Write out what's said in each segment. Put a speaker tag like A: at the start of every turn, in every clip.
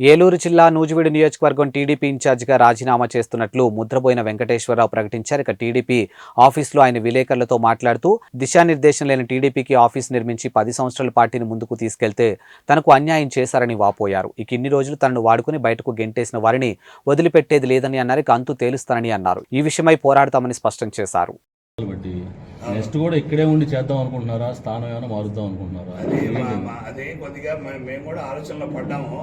A: ఏలూరు జిల్లా నూజివీడు నియోజకవర్గం టీడీపీ ఇన్ఛార్జిగా రాజీనామా చేస్తున్నట్లు ముద్రపోయిన వెంకటేశ్వరరావు ప్రకటించారు. ఇక టీడీపీ ఆఫీసులో ఆయన విలేకరులతో మాట్లాడుతూ దిశానిర్దేశం లేని టీడీపీకి ఆఫీస్ నిర్మించి పది సంవత్సరాల పార్టీని ముందుకు తీసుకెళ్తే తనకు అన్యాయం చేశారని వాపోయారు. ఇక ఇన్ని రోజులు తనను వాడుకుని బయటకు గెంటేసిన వారిని వదిలిపెట్టేది లేదని అన్నారు. ఇక అంతు తేలుస్తానని అన్నారు. ఈ విషయమై పోరాడతామని స్పష్టం చేశారు.
B: నెక్స్ట్ కూడా ఇక్కడే ఉండి చేద్దాం అనుకుంటున్నారా? స్థానం ఏమైనా మారుద్దాం అనుకుంటున్నారా?
C: అది కొద్దిగా మేము కూడా ఆలోచనలో పడ్డాము.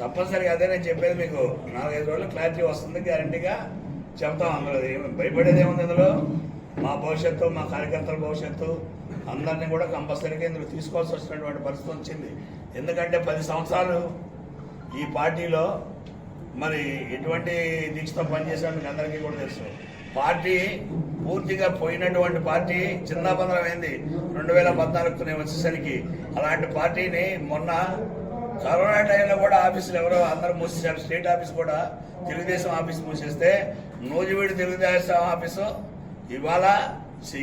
C: తప్పనిసరిగా అదే నేను చెప్పేది మీకు. నాలుగైదు రోజులు క్లారిటీ వస్తుంది గ్యారంటీగా చెప్తాం అందులో. భయపడేది ఏముంది ఇందులో మా భవిష్యత్తు మా కార్యకర్తల భవిష్యత్తు అందరినీ కూడా కంపల్సరీగా ఇందులో తీసుకోవాల్సి వచ్చినటువంటి పరిస్థితి వచ్చింది. ఎందుకంటే పది సంవత్సరాలు ఈ పార్టీలో మరి ఎటువంటి దీక్షతో పనిచేసాడు మీకు అందరికీ కూడా తెలుసు. పార్టీ పూర్తిగా పోయినటువంటి పార్టీ చిన్నబంధమైంది రెండు వేల పద్నాలుగు నేను వచ్చేసరికి అలాంటి పార్టీని మొన్న కరోనా టైంలో కూడా ఆఫీసులు ఎవరో అందరూ మూసేశారు. స్టేట్ ఆఫీస్ కూడా తెలుగుదేశం ఆఫీస్ మూసేస్తే నూజివీడు తెలుగుదేశం ఆఫీసు ఇవాళ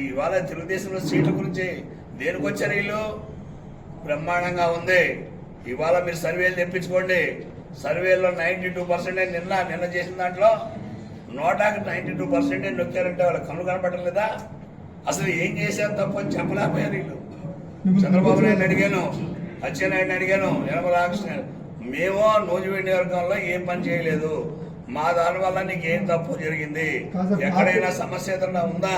C: ఇవాళ తెలుగుదేశంలో సీట్ల గురించి దేనికి వచ్చారు వీళ్ళు? బ్రహ్మాండంగా ఉంది. ఇవాళ మీరు సర్వేలు తెప్పించుకోండి. సర్వేలో నైంటీ టూ పర్సెంటేజ్ నిన్న నిన్న చేసిన దాంట్లో నోటాకి నైంటీ టూ పర్సెంటేజ్ నొక్కారంటే వాళ్ళ కళ్ళు కనపడటం లేదా అసలు ఏం చేశారు తప్పు అని చెప్పలేకపోయారు వీళ్ళు. చంద్రబాబు నాయుడు అడిగాను అచ్చెన్నాయుడిని అడిగాను యనమ రామకృష్ణ మేము నూజివీడి నియోజకవర్గంలో ఏం పని చేయలేదు. మా దాని వల్ల నీకు ఏం తప్పు జరిగింది? ఎక్కడైనా సమస్య ఏదైనా ఉందా?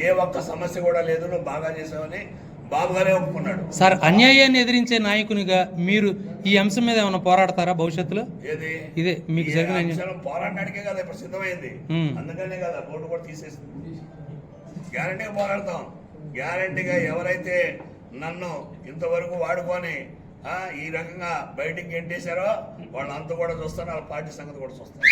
C: ఏ ఒక్క సమస్య కూడా లేదు నువ్వు బాగా చేసావని బాబు గారే ఒప్పుకున్నాడు.
D: సార్ అన్యాయాన్ని ఎదిరించే నాయకునిగా మీరు ఈ అంశం మీద ఏమైనా పోరాడతారా భవిష్యత్తులో?
C: ఏది?
D: ఇదే మీకు జరిగిన అన్యాయం.
C: పోరాడడానికే కదా ఇప్పుడు సిద్ధమైంది. అందుకనే కదా బోర్డు కూడా తీసేసింది. గ్యారంటీగా పోరాడతాం. గ్యారంటీగా ఎవరైతే నన్ను ఇంతవరకు వాడుకొని ఈ రకంగా బయటికి గెంటేశారో వాళ్ళంతా కూడా చూస్తాను వాళ్ళ పార్టీ సంగతి కూడా చూస్తాను